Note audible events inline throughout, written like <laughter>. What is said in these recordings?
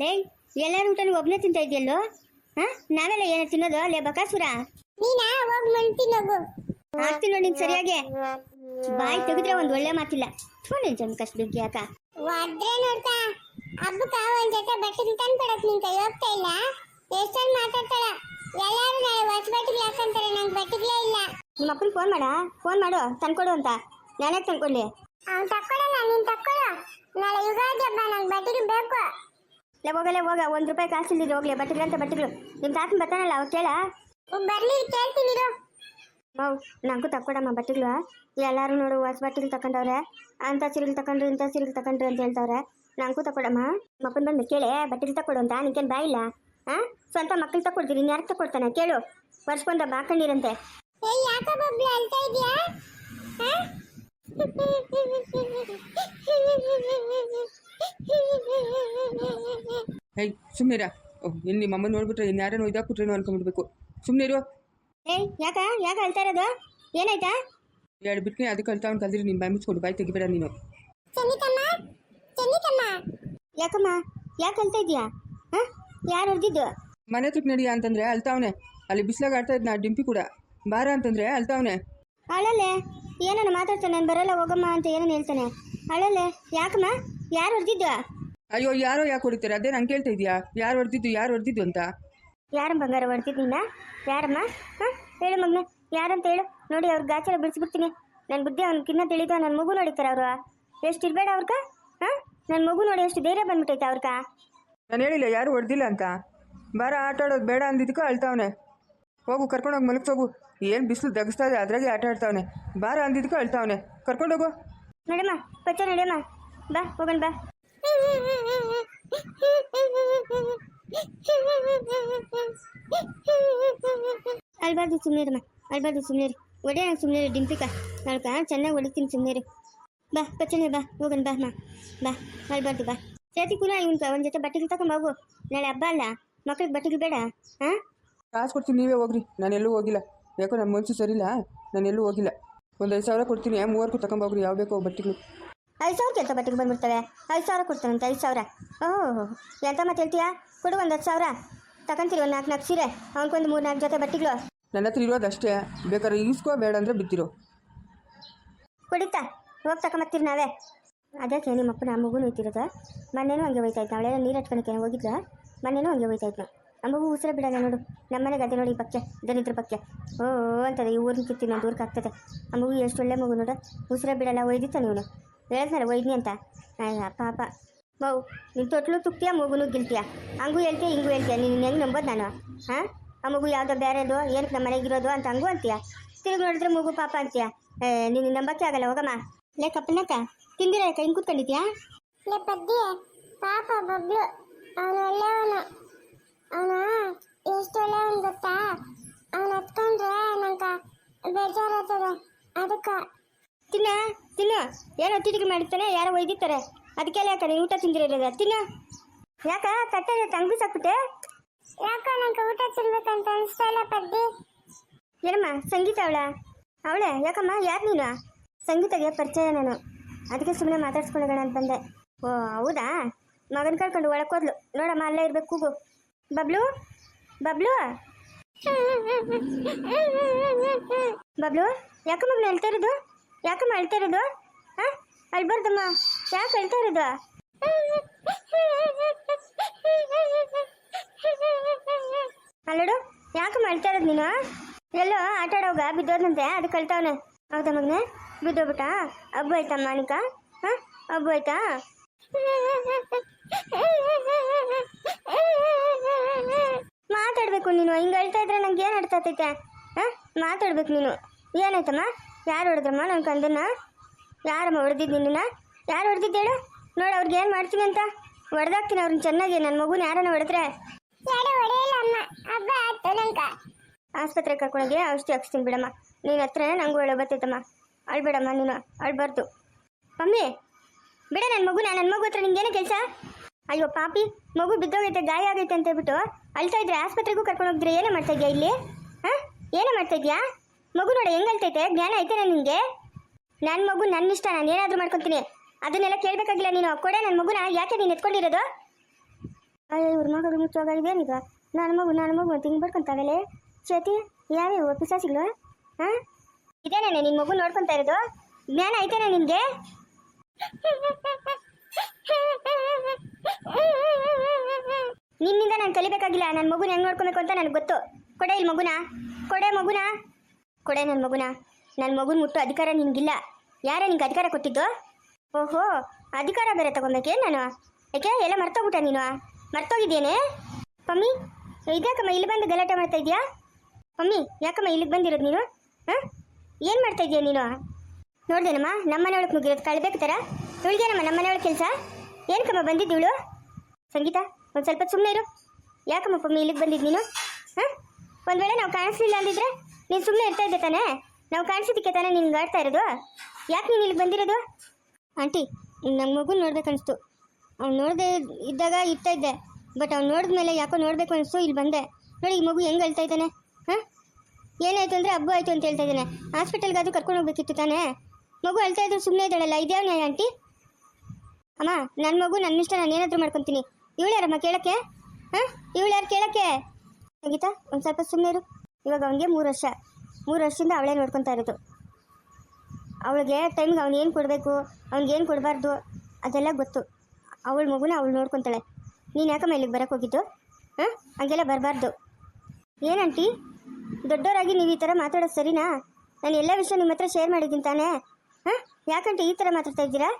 ಲೇ ಎಲ್ಲರೂ ಊಟ ಒಬ್ಬನೇ ತಿಂತ ಇದೆಯಲ್ಲೋ ಹಾ? ನಾವೆಲ್ಲ ಏನು ತಿನ್ನೋದು? ಲೇ ಬಕಾಸುರ. ನೀನಾ? ಹೋಗ್ ಮಣ್ತೀನಿ ಹೋಗು. ಆಗ್ತೀನಿ ನೋಡಿ ಸರಿಯಾಗಿ. ಬಾಯಿ ತೆಗೆದ್ರೆ ಒಂದ್ ಒಳ್ಳೆ ಮಾತಿಲ್ಲ. ಥೋಣೆ ಜಮ್ ಕಷ್ಟ ಬೆಂಕಿ ಯಾಕ ಒದ್ರೆ ನೋಡ್ತಾ. ಹಬ್ಬಕ್ಕ ಒಂದ್ ಜೊತೆ ಬಟ್ಟೆ ತಂದ್ಕೊಡಕ್ ನಿನ್ ಕೈ ಹೋಗ್ತಾ ಇಲ್ಲ? ಎಷ್ಟೊಂದ್ ಮಾತಾಡ್ತಾಳ. ಎಲ್ಲಾರು ನಾಳೆ ಹೊಸ ಬಟ್ಟೆಗಳು ಹಾಕಂತಾರೆ ನಂಗೆ ಬಟ್ಟೆಗಳೇ ಇಲ್ಲ. ನಿಮ್ಮ ಅಪ್ಪನ ಫೋನ್ ಮಾಡ ಫೋನ್ ಮಾಡು ತಂದ್ಕೊಡು ಅಂತ. ನಾನೇ ತಂದ್ಕೊಳ್ಳಿ ಅವ್ನು ತಕ್ಕೊಡಲ್ಲ ನೀನ್ ತಕ್ಕೊಡು ನಾಳೆ ಯುಗಾದಿ ಹಬ್ಬ ನಂಗೆ ಬಟ್ಟಿಗೆ ಬೇಕು. ಲೇ ಹೋಗಲೇ ಹೋಗ ಒಂದು ರೂಪಾಯಿ ಕಾಸು ಇಲ್ದಿದ್ರು ಹೋಗ್ಲಿ ಅಂತ ಬಟ್ಟೆಗಳು ನಿಮ್ಮ ತಾತನ ಬರ್ತಾನಲ್ಲ ಅವ್ ಕೇಳ. ಬರ್ಲಿ ಕೇಳ್ತೀನಿ ಹೇಳ್ತೀನಿ ಮಾವು ನಂಗೂ ತಕ್ಕೊಡಮ್ಮ ಬಟ್ಟೆಗಳು. ಎಲ್ಲಾರು ನೋಡು ಹೊಸ ಬಟ್ಟೆಗಳು ತಕೊಂಡವ್ರೆ. ಅಂತ ಸೀರೆಗಳು ತಕೊಂಡ್ರು ಇಂಥ ಸೀರೆಗಳು ತಕೊಂಡ್ರು ಅಂತ ಹೇಳ್ತಾವ್ರೆ. ನಂಗೂ ತಕೊಡಮ್ಮ ಮಕ್ಕಳು ಬಂದು ಕೇಳೆ ಬಟ್ಟಿಗೆ ತಕೊಡು ಅಂತ ನಿನ್ಕೇನು ಬಾಯಿಲ್ಲ ಹಾ? ಸ್ವಂತ ಮಕ್ಕಳು ತಕೊಡ್ತೀರಿ ಇನ್ಯಾರು ಯಾರು ತಕೊಡ್ತಾನೆ ಕೇಳು ವರ್ಷಕ್ಕೊಂದ ಬಾಕಂಡಿರಂತೆ ಯಾಕ ಬಬ್ಲು ಅಳ್ತಾ ಇದೀಯಾ? ಹ? ಸುಮ್ಮನಿರ ಓಹ್ ಇನ್ನು ನಿಮ್ಮ ಅಮ್ಮ ನೋಡ್ಬಿಟ್ರೆ ಇನ್ನು ಯಾರನ್ನೋ ಇದಾಕ್ಬಿಟ್ರೇನೋ ಅನ್ಕೊಂಡ್ಬಿಡ್ಬೇಕು. ಸುಮ್ಮನೆ ಇರು. ಏಯ್ ಯಾಕ? ಯಾಕ ಅಳ್ತಾ ಇರೋದು? ಏನಾಯ್ತಾ? ಎರಡು ಬಿಟ್ನೆ ಅದಕ್ಕೆ ಅಳ್ತಾ ಅವ್ನು ಕಲ್ದಿರಿ ನಿಮ್ಮ ಬಾಯಿ ಮುಚ್ಕೊಂಡು ಬಾಯಿ ತೆಗಿಬೇಡ ನೀನು. ಯಾಕಮ್ಮ? ಯಾಕೆ ಅಳ್ತಾ ಇದೀಯಾ? ಹಾ? ಯಾರು ಹೊಡೆದಿದ್ದು? ಮನೆ ತುಕ್ ನಡಿಯ ಅಂತಂದ್ರೆ ಅಳ್ತಾವನೆ ಅಲ್ಲಿ ಬಿಸಿಲಾಗ ಆಡ್ತಾ ಇದ್ನ ಡಿಂಪಿ ಕೂಡ. ಬಾರ ಅಂತಂದ್ರೆ ಅಳ್ತಾವನೆ ಅಳಲೆ ಏನನ್ನ ಮಾತಾಡ್ತಾನೆ? ನಾನು ಬರಲ್ಲ ಹೋಗಮ್ಮ ಅಂತ ಏನನ್ನ ಹೇಳ್ತಾನೆ? ಅಳಲೆ ಯಾಕಮ್ಮ? ಯಾರು ಹೊಡೆದಿದ್ದು ಅಯ್ಯೋ ಯಾರೋ ಯಾಕೆ ಹೊಡಿತಾರೆ? ಅದೇ ನಂಗೆ ಕೇಳ್ತಾ ಇದೆಯಾ? ಯಾರು ಹೊಡೆದಿದ್ದು ಯಾರು ಹೊಡೆದಿದ್ದು ಅಂತ? ಯಾರು ಬಂಗಾರ ಹೊಡೆದಿದ್ದೀನ ಯಾರಮ್ಮ? ಹಾಂ? ಹೇಳು ಮಗ್ನ ಯಾರಂತ ಹೇಳು? ನೋಡಿ ಅವ್ರ ಗಾಚಲ ಬಿಡಿಸ್ಬಿಡ್ತೀನಿ. ನನ್ನ ಬುದ್ಧಿ ಅವ್ನ ಕಿನ್ನ ತಿಳಿದ ನನ್ನ ಮಗು ನೋಡಿತಾರೆ ಅವರು. ಎಷ್ಟು ಇರಬೇಡ ಅವ್ರಕ? ಹಾಂ? ನನ್ನ ಮಗು ನೋಡಿ ಎಷ್ಟು ಧೈರ್ಯ ಬಂದ್ಬಿಟ್ಟೈತೆ ಅವ್ರಕ. ನಾನು ಹೇಳಿಲ್ಲ ಯಾರು ಹೊಡೆದಿಲ್ಲ ಅಂತ. ಬಾರ ಆಟ ಆಡೋದು ಬೇಡ ಅಂದಿದ್ದಕ್ಕೂ ಅಳ್ತಾವನೆ. ಹೋಗು ಕರ್ಕೊಂಡೋಗಿ ಮಲಗಿಸೋಗು ಏನು ಬಿಸಿಲು ದಗಿಸ್ತಾ ಇದೆ ಅದ್ರಾಗೆ ಆಟ ಆಡ್ತಾವನೆ. ಬಾರ ಅಂದಿದ್ದಕ್ಕೆ ಅಳ್ತಾವನೆ. ಕರ್ಕೊಂಡೋಗು. ನಡಮ್ಮ ಪಚ್ಚ ನಡಿಯಮ್ಮ. ಬಾ ಹೋಗಣ ಬಾ. ಅಲ್ಬಾರ್ದು ಸುಮ್ಮನಿರಮ್ಮ ಅಲ್ಬಾರ್ದು ರೀ ಒಡೆ ಸುಮ್ಮನೆ ರೀ ಡಿಂಪಿಕ ನಾಳ್ಕ ಚೆನ್ನಾಗಿ ಹೊಡಿತೀನಿ ಸುಮ್ಮನೆ ರೀ ಬಾ ಪಚ್ಚನೆ ಬಾ, ಹೋಗನ್ ಬಾ ಮಾ. ಬಾ ಅಲ್ಬಾರ್ದು ಬಾ. ಸೇತಿ ಕೂಡ ಇವನ್ ಒಂದು ಜೊತೆ ಬಟ್ಟೆಗಳು ತಗೊಂಡ್ ನಾಳೆ ಹಬ್ಬ ಅಲ್ಲ, ಮಕ್ಳಿಗೆ ಬಟ್ಟೆಗಳು ಬೇಡ ಹಾಂ ಕಾಸು ಕೊಡ್ತೀನಿ, ನೀವೇ ಹೋಗ್ರಿ. ನಾನು ಎಲ್ಲೂ ಹೋಗಿಲ್ಲ. ಯಾಕೋ ನಮ್ಮ ಮನಸ್ಸು ಸರಿಯಿಲ್ಲ, ನಾನು ಎಲ್ಲೂ ಹೋಗಿಲ್ಲ. ಒಂದು ಐದು ಸಾವಿರ ಕೊಡ್ತೀನಿ ಮೂವರ್ಗೂ ತಗೊಂಬೋಗ್ರಿ ಯಾವ ಬೇಕೋ ಬಟ್ಟೆಗಳು. ಐದು ಸಾವಿರಕ್ಕೆ ಎಂತ ಬಟ್ಟೆಗೆ ಬಂದ್ಬಿಡ್ತವೆ? ಐದು ಸಾವಿರ ಕೊಡ್ತಾನಂತೆ ಐದು ಸಾವಿರ. ಓಹ್ ಎಂತ ಮತ್ತೆ ಹೇಳ್ತೀಯಾ? ಕೊಡು ಒಂದು ಹತ್ತು ಸಾವಿರ. ತಗೊಂತೀರಿ ಒಂದು ನಾಲ್ಕು ನಾಲ್ಕು ಸೀರೆ ಅವ್ನಿಗೊಂದು ಮೂರು ನಾಲ್ಕು ಜೊತೆ ಬಟ್ಟೆಗಳು. ನನ್ನ ಹತ್ರ ಇರೋದಷ್ಟೇ ಬೇಕಾದ್ರೆ ಈಸ್ಕೋ ಬೇಡ ಅಂದರೆ ಬಿತ್ತಿರು ಕುಡಿತಾ? ಹೋಗಿ ತಗೊಂಬತ್ತೀರಿ ನಾವೇ. ಅದಕ್ಕೆ ನಿಮ್ಮ ಅಪ್ಪನ ಮಗು ಹೋಯ್ತಿರೋದು ಮೊನ್ನೆನೂ ಹಂಗೆ ಹೋಯ್ತಾ ಇತ್ತು ಅವಳೆಲ್ಲ ನೀರು ಹಟ್ಕೊಳಕ್ಕೆ ಹೋಗಿದ್ರೆ ಮೊನ್ನೆನೂ ಹಂಗೆ ಹೋಯ್ತಾ ಇತ್ತು ಆ ಮಗು ಉಸಿರ ಬಿಡಲ್ಲ ನೋಡು. ನಮ್ಮ ಮನೆಗೆ ಅದೇ ನೋಡಿ ಪಕ್ಕೆ ದನಿದ್ರ ಪಕ್ಕೆ ಓ ಅಂತದೆ ಈ ಊರಿನ ಕಿತ್ತಿ ನಾನು ದೂರಕ್ಕೆ ಆಗ್ತದೆ. ಆ ಮಗು ಎಷ್ಟು ಒಳ್ಳೆ ಮಗು ನೋಡು. ಉಸಿರ ಬಿಡಲ್ಲ ಒಯ್ದಿತ್ತ ನೀನು. ಹೇಳ್ತಾರೆ ಒಯ್ದ್ನಿ ಅಂತ. ಅಯ್ಯ, ಪಾಪ. ಮೌ ನಿನ್ನ ತೊಟ್ಲು ತುಕ್ತಿಯ ಮಗುನು ಗಿಲ್ತೀಯ ಹಂಗೂ ಹೇಳ್ತೀಯ, ಹಿಂಗೂ ಹೇಳ್ತೀಯ? ನೀನು ಹೆಂಗೆ ನಂಬೋದು ನಾನು? ಹಾಂ? ಆ ಮಗು ಯಾವುದೋ ಬೇರೆದು ಏನಕ್ಕೆ ನಮ್ಮ ಮನೆಗಿರೋದು ಅಂತ ಹಂಗೂ ಅಂತೀಯ? ತಿರುಗಿ ನೋಡಿದ್ರೆ ಮಗು ಪಾಪ ಅಂತೀಯ? ನೀನು ನಂಬಕ್ಕೆ ಆಗಲ್ಲ, ಹೋಗಮ್ಮ. ಲೇ ಕಪ್ಪನಕ್ಕ ತಿಂದಿರ ಹಿಂಗೆ ಕೂತ್ಕೊಂಡಿದ್ಯಾ? ಲೇ ಪದ್ದಿ ಪಾಪ ಬಬ್ಲು. ಅವನು ಒಳ್ಳೆಯವನು. ಅವನು, ಎಷ್ಟು ಒಳ್ಳೆಯವನು ಗೊತ್ತಾ? ಅವನು ಹತ್ಕೊಂಡ್ರೆ ನಂಗೆ ಬೇಜಾರಾಗ್ತದೆ. ಅದಕ್ಕೆ ತಿನ್ನ ತಿನ್ನ. ಏನೋ ತಿರುಗಿ ಮಾಡಿರ್ತಾನೆ ಯಾರೋ ಒಯ್ದಿರ್ತಾರೆ. ಅದಕ್ಕೆಲ್ಲ ಯಾಕೆ ನೀವು ಊಟ ತಿಂದಿರಲಿಲ್ಲ ತಿನ್ನ. ಯಾಕ? ಕಟ್ಟೆ ತಂಗು ಸಾಕ್ಬಿಟ್ಟೆ? ಯಾಕ ನಂಗೆ ಊಟ ತಿನ್ಬೇಕಂತ ಅನಿಸ್ತಾ ಇಲ್ಲ ಪದ್ದಿ. ಏನಮ್ಮ ಸಂಗೀತ ಅವಳ? ಅವಳೆ? ಯಾಕಮ್ಮ? ಯಾರು ನೀನು? ಸಂಗೀತಗೆ ಪರಿಚಯ ನಾನು. ಅದಕ್ಕೆ ಸುಮ್ಮನೆ ಮಾತಾಡ್ಸ್ಕೊಳ್ಳೋಣ ಅಂತ ಬಂದೆ. ಓ ಹೌದಾ? ಮಗನ ಕರ್ಕೊಂಡು ಒಳಕ್ಕೆ ಹೋದ್ಲು. ನೋಡಮ್ಮ ಅಲ್ಲೇ ಇರ್ಬೇಕು ಕೂಗು. ಬಬ್ಲು? ಬಬ್ಲು? <laughs> ಬಬ್ಲು? ಯಾಕಮ್ಮ ಹೇಳ್ತಾ ಇರೋದು? ಯಾಕಮ್ಮ ಹೇಳ್ತಾ ಇರೋದು? ಹಾಂ? ಅಳ್ಬಾರ್ದಮ್ಮ ಯಾಕೆ ಹೇಳ್ತಾ ಇರೋದು? ಅಲ್ಲಡು ಯಾಕಮ್ಮ ಮಾಡ್ತಾ ಇರೋದು ನೀನು? ಎಲ್ಲೋ ಆಟ ಆಡೋಗ ಬಿದ್ದೋದಂತೆ ಅದು ಕಳ್ತಾವನೆ ಹೌದಾ ಮಗನೆ? ಬಿದ್ದೋಗ್ಬಿಟ್ಟ? ಹಬ್ಬ ಆಯ್ತಾ ಮಾಣಿಕ? ಹಾಂ? ಹಬ್ಬ ಆಯ್ತಾ? ಮಾತಾಡ್ಬೇಕು ನೀನು, ಹಿಂಗೆ ಹೇಳ್ತಾ ಇದ್ರೆ ನಂಗೆ ಏನು ಅರ್ಥ ಆತೈತೆ ಹಾಂ? ಮಾತಾಡ್ಬೇಕು ನೀನು. ಏನಾಯ್ತಮ್ಮ? ಯಾರು ಹೊಡೆದ್ರಮ್ಮ ನನ್ನ ಕಂದನ್ನ? ಯಾರಮ್ಮ ಹೊಡೆದಿದ್ದು ನಿನ್ನ ಯಾರು ಹೊಡೆದಿದ್ದು ಹೇಳು? ನೋಡು ಅವ್ರಿಗೆ ಏನು ಮಾಡ್ತೀನಿ ಅಂತ. ಹೊಡೆದಾಕ್ತೀನಿ ಅವ್ರನ್ನ ಚೆನ್ನಾಗಿ. ನನ್ನ ಮಗುನ ಯಾರನ್ನ ಹೊಡೆದ್ರೆ? ಆಸ್ಪತ್ರೆ ಕರ್ಕೊಂಡೋಗಿ ಔಷಧಿ ಹಾಕ್ಸ್ತೀನಿ ಬಿಡಮ್ಮ. ನೀನು ಹತ್ರ ನಂಗೂ ಒಳ್ಳೆ ಬರ್ತೈತಮ್ಮ ಅಳ್ಬೇಡಮ್ಮ ನೀನು. ಅಳ್ಬಾರ್ದು ಮಮ್ಮಿ ಬಿಡ ನನ್ನ ಮಗುನ. ನನ್ನ ಮಗು ಹತ್ರ ನಿಂಗೇನು ಕೆಲಸ? ಅಯ್ಯೋ ಪಾಪಿ ಮಗು ಬಿದ್ದೋಗೈತೆ ಗಾಯ ಆಗೈತೆ ಅಂತ ಹೇಳ್ಬಿಟ್ಟು ಅಳ್ತಾ ಇದ್ರೆ ಆಸ್ಪತ್ರೆಗೂ ಕರ್ಕೊಂಡು ಹೋಗಿದ್ರೆ ಏನೇ ಮಾಡ್ತಾ ಇದೆಯಾ ಇಲ್ಲಿ? ಹಾಂ? ಏನೇ ಮಾಡ್ತಾ ಇದೆಯಾ? ಮಗು ನೋಡ, ಹೆಂಗ್ ಅಳ್ತೈತೆ? ಜ್ಞಾನ ಐತೆನಾ ನಿನಗೆ ನನ್ನ ಮಗು ನನ್ನ ಇಷ್ಟ, ನಾನು ಏನಾದರೂ ಮಾಡ್ಕೊತೀನಿ ಅದನ್ನೆಲ್ಲ ಕೇಳಬೇಕಾಗಿಲ್ಲ ನೀನು. ಕೊಡೆ ನನ್ನ ಮಗುನ ಯಾಕೆ ನೀನು ಎತ್ಕೊಂಡಿರೋದು? ಅಯ್ಯೋ, ಇವ್ರ ಮಗಳು ಮುಚ್ಚೋಗ ಇದೇನೀಗ ನನ್ನ ಮಗು ನನ್ನ ಮಗು ಅಂತ ಹಿಂಗೆ ಚೇತಿ ಯಾವ್ಯಾವ ಪಿಸಾಸಿಗಳು ಹಾಂ? ಇದೇನೇನೆ ನಿನ್ನ ಮಗು ನೋಡ್ಕೊತಾ ಇರೋದು? ಜ್ಞಾನ ಐತೇನೆ ನಿನಗೆ? ನಿನ್ನಿಂದ ನಾನು ಕಲಿಬೇಕಾಗಿಲ್ಲ. ನನ್ನ ಮಗುನ ಹೆಂಗೆ ನೋಡ್ಕೊಬೇಕು ಅಂತ ನನಗೆ ಗೊತ್ತು. ಕೊಡೆ ಇಲ್ಲಿ ಮಗುನ. ಕೊಡೆ, ಮಗುನ. ಕೊಡೆ ನನ್ನ ಮಗುನ. ನನ್ನ ಮಗುನ ಮುಟ್ಟು ಅಧಿಕಾರ ನಿನಗಿಲ್ಲ. ಯಾರೇ ನಿಂಗೆ ಅಧಿಕಾರ ಕೊಟ್ಟಿದ್ದು? ಓಹೋ, ಅಧಿಕಾರ ಬೇರೆ ತಗೊಬೇಕೆ ನಾನು? ಯಾಕೆ ಎಲ್ಲ ಮರ್ತೋಗ್ಬಿಟ್ಟ ನೀನು? ಮರ್ತೋಗಿದ್ದೇನೆ? ಮಮ್ಮಿ ಇದ್ಯಾಕಮ್ಮ ಇಲ್ಲಿ ಬಂದು ಗಲಾಟೆ ಮಾಡ್ತಾ ಇದೆಯಾ? ಮಮ್ಮಿ ಯಾಕಮ್ಮ ಇಲ್ಲಿಗೆ ಬಂದಿರೋದು ನೀನು? ಹಾಂ? ಏನು ಮಾಡ್ತಾ ಇದೀಯ ನೀನು? ನೋಡ್ದೇನಮ್ಮ, ನಮ್ಮ ಮನೆಯೊಳಗೆ ಮುಗಿರೋದು ಕಳ್ಬೇಕು ಥರ ಇವಳಿಗೇನಮ್ಮ ನಮ್ಮ ಮನೆಯೊಳಗೆ ಕೆಲಸ? ಏನಕ್ಕಮ್ಮ ಬಂದಿದ್ದಿವಳು ಸಂಗೀತ, ಒಂದು ಸ್ವಲ್ಪ ಸುಮ್ಮನೆ ಇರು. ಯಾಕಮ್ಮ ಪಮ್ಮಿ ಇಲ್ಲಿಗೆ ಬಂದಿದ್ದು ನೀನು? ಹಾಂ? ಒಂದು ವೇಳೆ ನಾವು ಕಾಣಿಸ್ಲಿಲ್ಲ ಅಂದಿದ್ರೆ? ನೀನು ಸುಮ್ಮನೆ ಇರ್ತಾ ಇದ್ದೆ ತಾನೇ? ನಾವು ಕಾಣಿಸಿದ್ದಕ್ಕೆ ತಾನೇ ನಿನ್ಗೆ ಆಡ್ತಾ ಇರೋದು? ಯಾಕೆ ನೀನು ಇಲ್ಲಿ ಬಂದಿರೋದು? ಆಂಟಿ ನಮ್ಮ ಮಗು ನೋಡ್ಬೇಕನ್ನಿಸ್ತು ಅವ್ನು ನೋಡದೆ ಇದ್ದಾಗ ಇರ್ತಾ ಇದ್ದೆ. ಬಟ್ ಅವ್ನು ನೋಡಿದ ಮೇಲೆ ಯಾಕೋ ನೋಡಬೇಕು ಅನಿಸ್ತು ಇಲ್ಲಿ ಬಂದೆ. ನೋಡಿ, ಈ ಮಗು ಹೆಂಗೆ ಹೇಳ್ತಾ ಇದ್ದಾನೆ? ಹಾಂ? ಏನಾಯಿತು ಅಂದರೆ ಹಬ್ಬ ಆಯಿತು ಅಂತ ಹೇಳ್ತಾ ಇದ್ದಾನೆ. ಹಾಸ್ಪಿಟಲ್ಗಾದರೂ ಕರ್ಕೊಂಡು ಹೋಗ್ಬೇಕಿತ್ತು ತಾನೇ? ಮಗು ಅಳ್ತಾ ಇದ್ರು ಸುಮ್ಮನೆ ಇದ್ದಾಳಲ್ಲ, ಇದ್ಯಾವ ನ್ಯಾಯ ಆಂಟಿ? ಅಮ್ಮ ನನ್ನ ಮಗು ನನ್ನ ಇಷ್ಟ, ನಾನು ಏನಾದರೂ ಮಾಡ್ಕೊತೀನಿ. ಇವಳು ಯಾರಮ್ಮ ಕೇಳಕ್ಕೆ? ಹಾಂ? ಇವಳು ಯಾರು ಕೇಳಕ್ಕೆ? ಸಂಗೀತಾ, ಒಂದು ಸ್ವಲ್ಪ ಸುಮ್ಮನೆ ಇರು. ಇವಾಗ ಅವನಿಗೆ ಮೂರು ವರ್ಷ. ಮೂರು ವರ್ಷದಿಂದ ಅವಳೇ ನೋಡ್ಕೊತಾ ಇರೋದು. ಅವಳಿಗೆ ಟೈಮ್ಗೆ ಅವ್ನು ಏನು ಕೊಡಬೇಕು ಅವ್ನಿಗೆ ಏನು ಕೊಡಬಾರ್ದು, ಅದೆಲ್ಲ ಗೊತ್ತು. ಅವಳ ಮಗುನ ಅವಳು ನೋಡ್ಕೊತಾಳೆ. ನೀನು ಯಾಕಮ್ಮ ಇಲ್ಲಿಗೆ ಬರೋಕ್ಕೆ ಹೋಗಿದ್ದು? ಹಾಂ? ಹಂಗೆಲ್ಲ ಬರಬಾರ್ದು. ಏನಂಟಿ ದೊಡ್ಡವರಾಗಿ ನೀವು ಈ ಥರ ಮಾತಾಡೋದು ಸರಿನಾ? ನಾನು ಎಲ್ಲ ವಿಷಯ ನಿಮ್ಮ ಹತ್ರ ಶೇರ್ ಮಾಡಿದ್ದೀನಿ ತಾನೇ. ಹಾಂ? ಯಾಕಂಟಿ ಈ ಥರ ಮಾತಾಡ್ತಾ ಇದ್ದೀರಾ?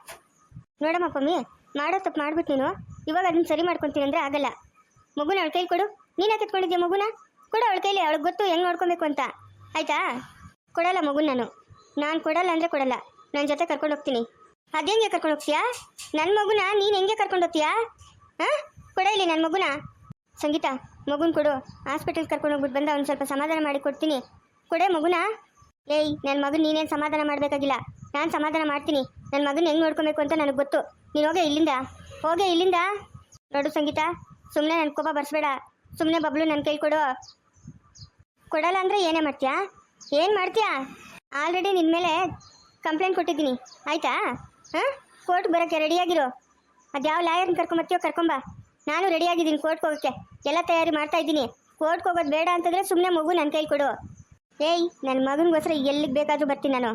ನೋಡಮ್ಮ ಪಮ್ಮಿ, ಮಾಡೋ ತಪ್ಪು ಮಾಡ್ಬಿಟ್ಟು ನೀನು. ಇವಾಗ ಅದನ್ನ ಸರಿ ಮಾಡ್ಕೊತೀನಿ ಅಂದರೆ ಆಗಲ್ಲ. ಮಗುನ ಅವಳು ಕೈಲಿ ಕೊಡು. ನೀನು ಯಾಕೆ ಎತ್ಕೊಂಡಿದ್ಯಾ ಮಗುನ? ಕೊಡು ಅವಳ ಕೈಲಿ, ಅವಳಿಗೆ ಗೊತ್ತು, ಹೆಂಗೆ ನೋಡ್ಕೊಬೇಕು ಅಂತ. ಆಯ್ತಾ? ಕೊಡಲ್ಲ ಮಗು ನಾನು. ನಾನು ಕೊಡಲ್ಲ ಅಂದರೆ ಕೊಡಲ್ಲ. ನನ್ನ ಜೊತೆ ಕರ್ಕೊಂಡು ಹೋಗ್ತೀನಿ. ಅದೇಂಗೆ ಕರ್ಕೊಂಡು ಹೋಗ್ತೀಯಾ? ನನ್ನ ಮಗುನ? ನೀನು ಹೆಂಗೆ ಕರ್ಕೊಂಡು ಹೋಗ್ತೀಯಾ? ಹಾಂ? ಕೊಡ ಇಲ್ಲಿ ನನ್ನ ಮಗುನ? ಸಂಗೀತ, ಮಗುನ ಕೊಡು. ಹಾಸ್ಪಿಟಲ್ ಕರ್ಕೊಂಡು ಹೋಗ್ಬಿಟ್ಟು ಬಂದು ಅವ್ನು ಸ್ವಲ್ಪ ಸಮಾಧಾನ ಮಾಡಿ ಕೊಡ್ತೀನಿ. ಕೊಡೆ ಮಗುನ? ಏಯ್ ನನ್ನ ಮಗನ ನೀನೇನು ಸಮಾಧಾನ ಮಾಡಬೇಕಾಗಿಲ್ಲ. ನಾನು ಸಮಾಧಾನ ಮಾಡ್ತೀನಿ. ನನ್ನ ಮಗನ ಹೆಂಗೆ ನೋಡ್ಕೊಬೇಕು ಅಂತ ನನಗೆ ಗೊತ್ತು. ನೀನು ಹೋಗೇ ಇಲ್ಲಿಂದ. ಹೋಗೇ ಇಲ್ಲಿಂದ. ನೋಡು ಸಂಗೀತ ಸುಮ್ಮನೆ ನನ್ನ ಕೋಪ ಬರ್ಸ್ಬೇಡ. ಸುಮ್ಮನೆ ಬಬ್ಲು ನನ್ನ ಕೈ ಕೊಡು. ಕೊಡಲ್ಲ ಅಂದರೆ ಏನೇ ಮಾಡ್ತೀಯಾ? ಏನು ಮಾಡ್ತೀಯಾ? ಆಲ್ರೆಡಿ ನಿನ್ನ ಮೇಲೆ ಕಂಪ್ಲೇಂಟ್ ಕೊಟ್ಟಿದ್ದೀನಿ. ಆಯಿತಾ? ಹಾಂ? ಕೋರ್ಟ್ಗೆ ಬರೋಕ್ಕೆ ರೆಡಿಯಾಗಿರೋ ಅದು ಯಾವ ಲಾಯರ್ನ ಕರ್ಕೊಂಬರ್ತೀಯೋ ಕರ್ಕೊಂಬ ನಾನು ರೆಡಿಯಾಗಿದ್ದೀನಿ ಕೋರ್ಟ್ಗೆ ಹೋಗೋಕ್ಕೆ. ಎಲ್ಲ ತಯಾರಿ ಮಾಡ್ತಾ ಇದ್ದೀನಿ. ಕೋರ್ಟ್ಗೆ ಹೋಗೋದು ಬೇಡ ಅಂತಂದರೆ ಸುಮ್ಮನೆ ಮಗು ನನ್ನ ಕೈ ಕೊಡು. ಏಯ್ ನನ್ನ ಮಗನಿಗೋಸ್ಕರ ಎಲ್ಲಿಗೆ ಬೇಕಾದರೂ ಬರ್ತೀನಿ ನಾನು.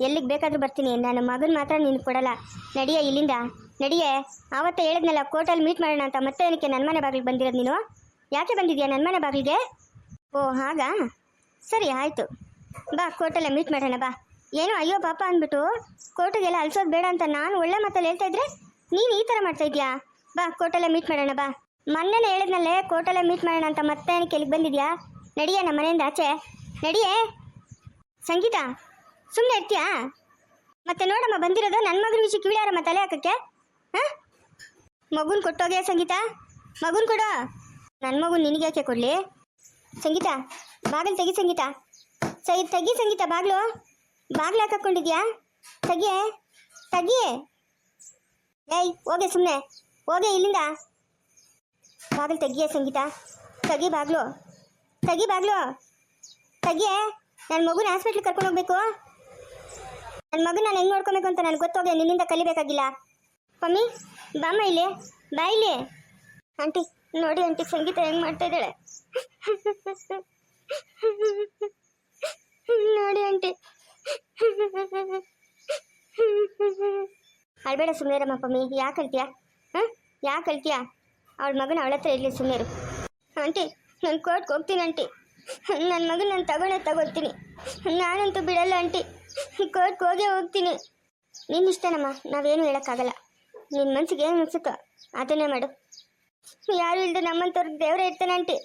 ಎಲ್ಲಿಗೆ ಬೇಕಾದರೂ ಬರ್ತೀನಿ. ನನ್ನ ಮಗನ ಮಾತ್ರ ನೀನು ಕೊಡಲ್ಲ. ನಡಿಯ ಇಲ್ಲಿಂದ. ನಡಿಯೇ? ಆವತ್ತೇ ಹೇಳಿದ್ನಲ್ಲ ಕೋರ್ಟಲ್ಲಿ ಮೀಟ್ ಮಾಡೋಣ ಅಂತ. ಮತ್ತೆ ಏನಕ್ಕೆ ನನ್ನ ಮನೆ ಬಾಗಿಲಿಗೆ ಬಂದಿರೋದು ನೀನು? ಯಾಕೆ ಬಂದಿದ್ಯಾ ನನ್ನ ಮನೆ ಬಾಗಿಲಿಗೆ? ಓ, ಹಾಗಾ? ಸರಿ, ಆಯಿತು. ಬಾ, ಕೋರ್ಟಲ್ಲೇ ಮೀಟ್ ಮಾಡೋಣ, ಬಾ. ಏನೋ ಅಯ್ಯೋ ಪಾಪ ಅಂದ್ಬಿಟ್ಟು ಕೋರ್ಟಿಗೆಲ್ಲ ಅಲ್ಸೋದು ಬೇಡ ಅಂತ ನಾನು ಒಳ್ಳೆ ಮಾತಲ್ಲಿ ಹೇಳ್ತಾ ಇದ್ರೆ ನೀನು ಈ ಥರ ಮಾಡ್ತಾ ಇದೆಯಾ? ಬಾ, ಕೋರ್ಟಲ್ಲೇ ಮೀಟ್ ಮಾಡೋಣ, ಬಾ. ಮೊನ್ನೆನೇ ಹೇಳಿದ್ನಲ್ಲೇ ಕೋರ್ಟಲ್ಲೇ ಮೀಟ್ ಮಾಡೋಣ ಅಂತ ಮತ್ತೆ ಎಲ್ಲಿಗೆ ಬಂದಿದ್ಯಾ? ನಡಿಯೇ ನಮ್ಮ ಮನೆಯಿಂದ ಆಚೆ. ನಡಿಯೇ? ಸಂಗೀತ ಸುಮ್ಮನೆ ಇರ್ತೀಯಾ? ಮತ್ತೆ ನೋಡಮ್ಮ, ಬಂದಿರೋದು ನನ್ನ ಮಗನ ವಿಷಯ ಕಿವಿಯಾರಮ್ಮ ತಲೆ ಹಾಕಕ್ಕೆ? ಹಾಂ? ಮಗುನ ಕೊಟ್ಟೋಗೆ, ಸಂಗೀತ? ಮಗುನ ಕೊಡೋ? ನನ್ನ ಮಗು ನಿನಗೆ ಯಾಕೆ ಕೊಡಲಿ? ಸಂಗೀತ, ಬಾಗಿಲು ತೆಗಿ ಸಂಗೀತ. ಸೈ, ತೆಗಿ ಸಂಗೀತ, ಬಾಗಿಲು. ಬಾಗಿಲು ಹಾಕೊಂಡಿದ್ಯಾ ತೆಗಿಯೇ ತೆಗಿಯೇ ಏಯ್, ಹೋಗೆ ಸುಮ್ಮನೆ ಹೋಗೆ ಇಲ್ಲಿಂದ. ಬಾಗಿಲು ತೆಗಿಯೇ ಸಂಗೀತ. ತೆಗಿ ಬಾಗಿಲು. ತೆಗಿ ಬಾಗಿಲು. ತೆಗಿಯೇ ನನ್ನ ಮಗುನ ಹಾಸ್ಪಿಟ್ಲಿಗೆ ಕರ್ಕೊಂಡು ಹೋಗ್ಬೇಕು. ನನ್ನ ಮಗು ನಾನು ಹೆಂಗೆ ನೋಡ್ಕೊಬೇಕು ಅಂತ ನನಗೆ ಗೊತ್ತೋಗೆ ನಿನ್ನಿಂದ ಕಲಿಬೇಕಾಗಿಲ್ಲ. ಮಮ್ಮಿ ಬಾಮ್ಮ ಇಲ್ಲಿ, ಬಾ ಇಲ್ಲಿ. ಆಂಟಿ. ನೋಡಿ ಆಂಟಿ, ಸಂಗೀತ ಹೆಂಗೆ ಮಾಡ್ತಾ ಇದ್ದಾಳೆ. ನೋಡಿ ಆಂಟಿ. ಅಳ್ಬೇಡ ಸುಮ್ಮನೆ ಪಮ್ಮಿ, ಯಾಕೆ ಕಲ್ತೀಯಾ ಹಾಂ? ಯಾಕೆ ಕಲ್ತೀಯಾ ಅವಳ ಮಗನ ಅವಳ ಹತ್ರ ಇರಲಿ ಸುಮ್ಮನೆ ಆಂಟಿ, ನಾನು ಕೋರ್ಟ್ಗೆ ಹೋಗ್ತೀನಿ ಆಂಟಿ. ನನ್ನ ಮಗನ ನಾನು ತಗೊಂಡೆ ತಗೊಳ್ತೀನಿ. ನಾನಂತೂ ಬಿಡಲ್ಲ ಆಂಟಿ. ಕೋರ್ಟ್ಗೆ ಹೋಗೇ ಹೋಗ್ತೀನಿ. ನಿನ್ನ ಇಷ್ಟನಮ್ಮ, ನಾವೇನು ಹೇಳೋಕ್ಕಾಗಲ್ಲ. ನಿನ್ನ ಮನ್ಸಿಗೆ ಏನು ಅನ್ಸುತ್ತೋ ಅದನ್ನೇ ಮಾಡು. ಯಾರು ಇಲ್ಲದೆ ನಮ್ಮಂತವ್ರಿಗೆ ದೇವ್ರ ಇರ್ತಾನೆ ಆಂಟಿ.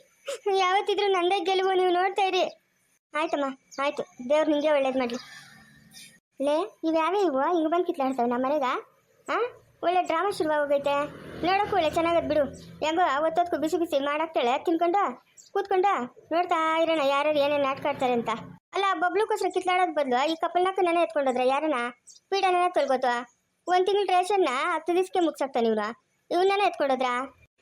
ಯಾವತ್ತಿದ್ರು ನಂದೇ ಗೆಲುವು ನೀವು ನೋಡ್ತಾ ಇರಿ. ಆಯ್ತಮ್ಮ, ಆಯ್ತು. ದೇವ್ರು ನಿಂಗೆ ಒಳ್ಳೇದು ಮಾಡಲಿ. ಲೇ ಇವ್ಯಾವೇ ಇವು ಹಿಂಗೆ ಬಂದು ಕಿತ್ಲಾಡ್ತಾವೆ ನಮ್ಮ ಮನೆಗ? ಹಾಂ ಒಳ್ಳೆ ಡ್ರಾಮಾ ಶುರುವಾಗೋಗೈತೆ ನೋಡೋಕ್ಕೂ ಒಳ್ಳೆ ಚೆನ್ನಾಗದ್ ಬಿಡು. ಹೆಂಗೋ ಅವತ್ತೊತ್ಕು ಬಿಸಿ ಬಿಸಿ ಮಾಡಾಕ್ತಾಳೆ. ತಿನ್ಕೊಂಡು ಕೂತ್ಕೊಂಡ ನೋಡ್ತಾ ಇರೋಣ ಯಾರ್ಯಾರು ಏನೇನು ನಾಟಕ ಆಡ್ತಾರೆ ಅಂತ. ಅಲ್ಲ ಬಬ್ಲುಕೋಸ್ಕರ ಕಿತ್ಲಾಡೋದ್ ಬದಲು ಈ ಕಪ್ಪಲ್ನಾಕ ನೆನೆ ಎತ್ಕೊಂಡೋದ್ರ ಯಾರನ್ನ? ಪೀಡನ ತೊಳ್ಗೋತು ಒಂದ್ ತಿಂಗಳು ರೇಷನ್ನ ಹತ್ತು ದಿವಸಕ್ಕೆ ಮುಗ್ಸಾಕ್ತಾನೆ ಇವ್ರ. ಇವನ್ನೆಲ್ಲ ಎತ್ಕೊಂಡೋದ್ರಾ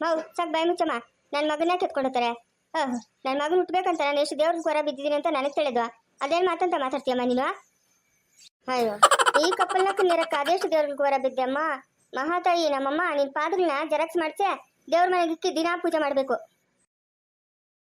ಮೌ ಸಾಕು, ಬಾಯಿ ಮುಚ್ಚಮ್ಮ. ನನ್ನ ಮಗನ ಎತ್ಕೊಂಡೋತಾರೆ ಓಹ್ ನನ್ನ ಮಗನ ಹುಟ್ಬೇಕಂತ ನಾನು ಎಷ್ಟು ದೇವ್ರಿಗೆ ಕೊರ ಬಿದ್ದಿದ್ದೀನಿ ಅಂತ ನನಗೆ ತಿಳಿದ್ವಾ ಅದೇನು ಮಾತಂತ ಮಾತಾಡ್ತೀಯಮ್ಮ ನೀನು? ಅಯ್ಯೋ, ಈ ಕಪ್ಪಲ್ನ ನೆರಕ್ಕೆ ಅದೆಷ್ಟು ದೇವ್ರಿಗೆ ಹೊರ ಬಿದ್ದಮ್ಮ. ಮಹಾತಾಯಿ ನಮ್ಮಮ್ಮ ನಿನ್ನ ಪಾದಗಳನ್ನ ಜೆರಾಕ್ಸ್ ಮಾಡ್ಸೆ, ದೇವ್ರ ಮನೆಗೆ ದಿನಾ ಪೂಜೆ ಮಾಡಬೇಕು.